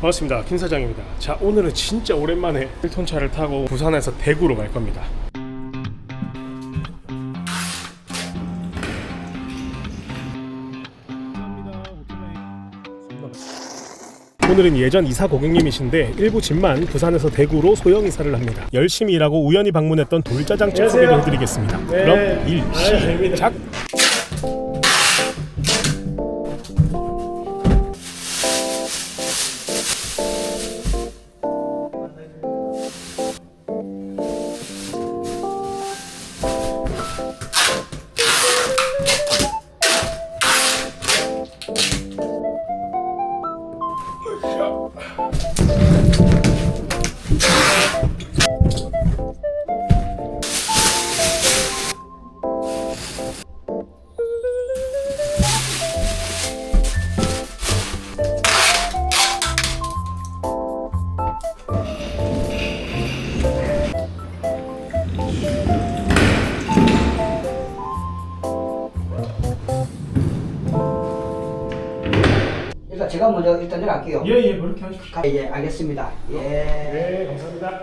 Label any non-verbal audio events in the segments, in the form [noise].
반갑습니다. 김 사장입니다. 자, 오늘은 진짜 오랜만에 1톤 차를 타고 부산에서 대구로 갈 겁니다. 오늘은 예전 이사 고객님이신데 일부 집만 부산에서 대구로 소형 이사를 합니다. 열심히 일하고 우연히 방문했던 돌짜장 집 소개를 해드리겠습니다. 그럼 일 시작. 일단 제가 먼저 일단 들어갈게요. 예 예 그렇게 하십시오. 가- 예, 알겠습니다. 예. 네, 감사합니다.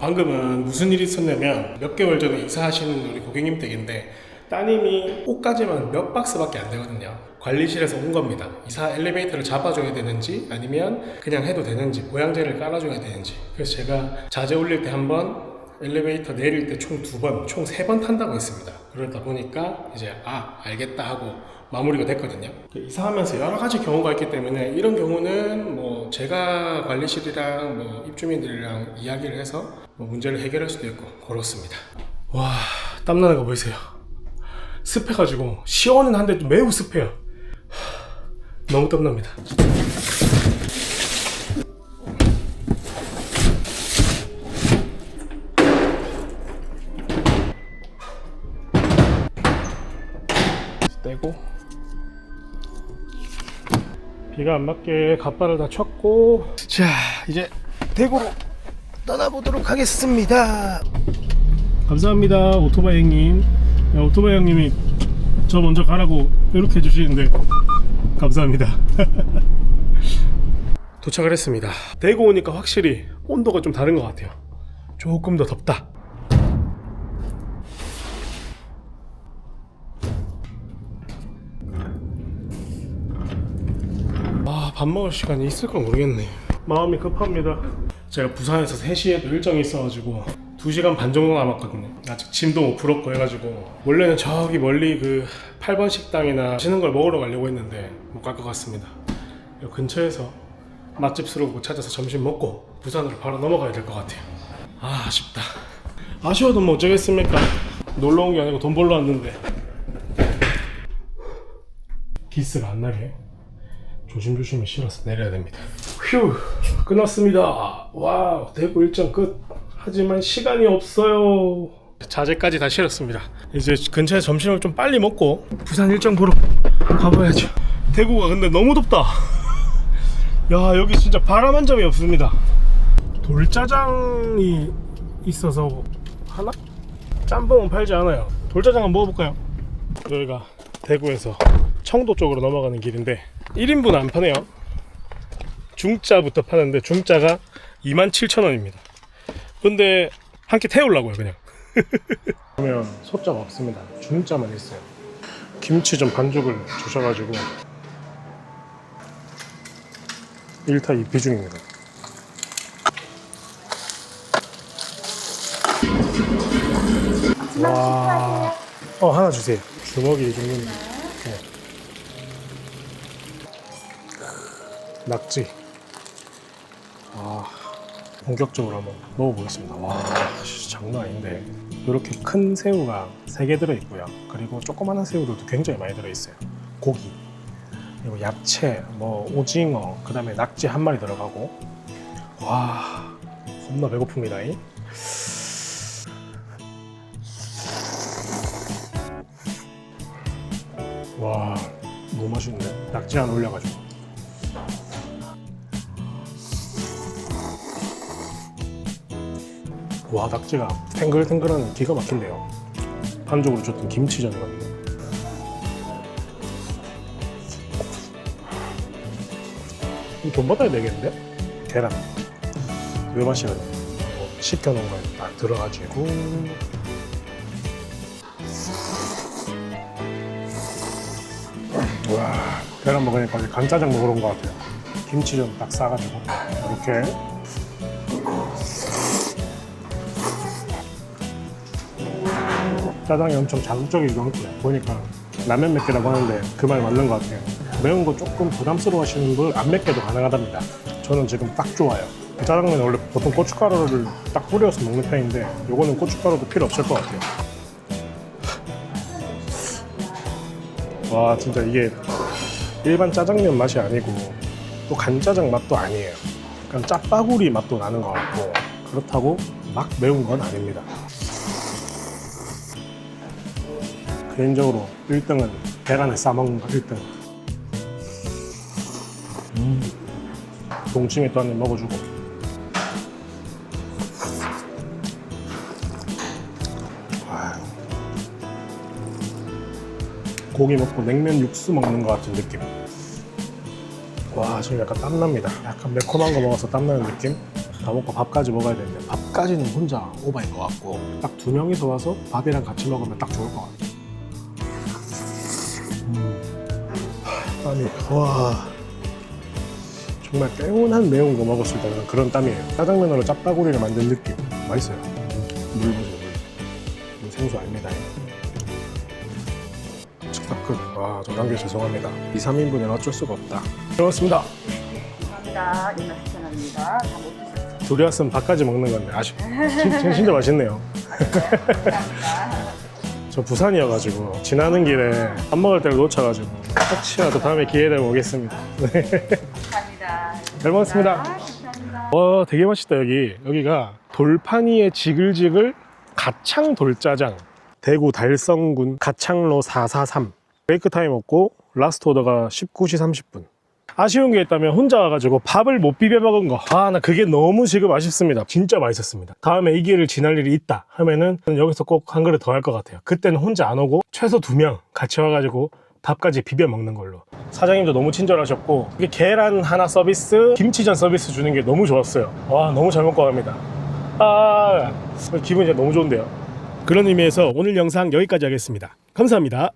방금은 무슨 일이 있었냐면 몇 개월 전에 이사하시는 우리 고객님 댁인데 따님이 옷까지만 몇 박스밖에 안 되거든요. 관리실에서 온 겁니다. 이사 엘리베이터를 잡아줘야 되는지 아니면 그냥 해도 되는지 보양제를 깔아줘야 되는지 그래서 제가 자재 올릴 때 한번 엘리베이터 내릴 때 총 두 번, 총 세 번 탄다고 했습니다. 그러다 보니까 이제 아 알겠다 하고 마무리가 됐거든요. 이사하면서 여러 가지 경우가 있기 때문에 이런 경우는 뭐 제가 관리실이랑 뭐 입주민들이랑 이야기를 해서 뭐 문제를 해결할 수도 있고 그렇습니다. 와 땀나는 거 보이세요? 습해가지고 시원은 한데 매우 습해요. 하, 너무 땀납니다. 떼고 비가 안 맞게 갓바를 다 쳤고. 자 이제 대구로 떠나보도록 하겠습니다. 감사합니다 오토바이 형님. 야, 오토바이 형님이 저 먼저 가라고 이렇게 해주시는데 감사합니다. [laughs] 도착을 했습니다. 대구 오니까 확실히 온도가 좀 다른 것 같아요. 조금 더 덥다 밥 먹을 시간이 있을까 모르겠네. 마음이 급합니다. 제가 부산에서 3시에도 일정이 있어가지고 2시간 반 정도 남았거든요. 아직 짐도 못 풀었고 해가지고 원래는 저기 멀리 그 8번 식당이나 맛있는 걸 먹으러 가려고 했는데 못 갈 것 같습니다. 이 근처에서 맛집스러운 찾아서 점심 먹고 부산으로 바로 넘어가야 될 것 같아요. 아, 아쉽다. 아쉬워도 뭐 어쩌겠습니까? 놀러 온 게 아니고 돈 벌러 왔는데 기스가 안 나게 조심조심히 실어서 내려야 됩니다. 휴, 끝났습니다. 와우, 대구 일정 끝. 하지만 시간이 없어요. 자재까지 다 실었습니다. 이제 근처에 점심을 좀 빨리 먹고 부산 일정 보러 가봐야죠. 대구가 근데 너무 덥다. [laughs] 야, 여기 진짜 바람 한 점이 없습니다. 돌짜장이 있어서 하나? 짬뽕은 팔지 않아요. 돌짜장 한번 먹어볼까요? 여기가 대구에서 청도 쪽으로 넘어가는 길인데 1인분 안 파네요. 중짜부터 파는데 중짜가 27,000원입니다. 근데 한 끼 태우려고요, 그냥. [laughs] 그러면 소짜가 없습니다. 중짜만 있어요. 김치 좀 반죽을 주셔가지고 1타 2피 중입니다. 와, 어 하나 주세요. 주먹이 이 정도면. 낙지. 아, 본격적으로 한번 먹어보겠습니다. 와, 장난 아닌데. 이렇게 큰 새우가 3개 들어있고요. 그리고 조그마한 새우들도 굉장히 많이 들어있어요. 고기, 그리고 야채, 뭐 오징어, 그 다음에 낙지 한 마리 들어가고. 와, 겁나 배고픕니다. 이. 와, 너무 맛있는데? 낙지 안 올려가지고. 와 낙지가 탱글탱글한 기가 막힌데요. 반죽으로 줬던 김치전이거든요 이거 돈 받아야 되겠는데? 계란. 이 맛이거든요. 시켜놓은 걸딱 들어가지고. 와 계란 먹으니까 간짜장 먹으러 온 것 같아요. 김치 좀딱 싸가지고. 이렇게 짜장이 엄청 자극적이기도 하고 보니까 라면 맵기라고 하는데 그 말 맞는 것 같아요. 매운 거 조금 부담스러워 하시는 분 안 맵게도 가능하답니다. 저는 지금 딱 좋아요. 짜장면 원래 보통 고춧가루를 딱 뿌려서 먹는 편인데 요거는 고춧가루도 필요 없을 것 같아요. 와 진짜 이게 일반 짜장면 맛이 아니고 또 간짜장 맛도 아니에요. 약간 짜파구리 맛도 나는 것 같고 그렇다고 막 매운 건 아닙니다 개인적으로 1등은 계란에 싸먹는 거 1등. 음. 동치미 또 한 입 먹어주고. 와. 고기 먹고 냉면 육수 먹는 것 같은 느낌. 와 지금 약간 땀납니다. 약간 매콤한 거 먹어서 땀나는 느낌? 다 먹고 밥까지 먹어야 되는데 밥까지는 혼자 오바인 것 같고. 딱 두 명이서 와서 밥이랑 같이 먹으면 딱 좋을 것 같아요 땀이 와. 정말 개운한 매운 거 먹었을 때는 그런 땀이에요. 짜장면으로 짭바구리를 만든 느낌. 맛있어요. 물 보세요 물, 물 생수 아닙니다 측다큰. 와저 단계 죄송합니다. 2, 3인분은 어쩔 수가 없다. 고맙습니다. 감사합니다. 인마 추천합니다. 다 못 드셨죠? 둘이 왔으면 밥까지 먹는 건데 아쉽. 진- 진짜 맛있네요. 감사합니다. 저 부산이어가지고 지나는 길에 밥 먹을 때를 놓쳐가지고 혹시라도 다음에 기회 되면 오겠습니다 네. 감사합니다. 잘 먹었습니다. 감사합니다. 와 되게 맛있다 여기 여기가 돌파니의 지글지글 가창 돌짜장 대구 달성군 가창로 443 브레이크 타임 없고 라스트 오더가 19시 30분 아쉬운 게 있다면 혼자 와가지고 밥을 못 비벼 먹은 거 아 나 그게 너무 지금 아쉽습니다. 진짜 맛있었습니다. 다음에 이 길을 지날 일이 있다 하면은 여기서 꼭 한 그릇 더 할 것 같아요. 그때는 혼자 안 오고 최소 두 명 같이 와가지고 밥까지 비벼 먹는 걸로. 사장님도 너무 친절하셨고 이게 계란 하나 서비스 김치전 서비스 주는 게 너무 좋았어요. 와 너무 잘 먹고 갑니다. 아 기분이 너무 좋은데요. 그런 의미에서 오늘 영상 여기까지 하겠습니다. 감사합니다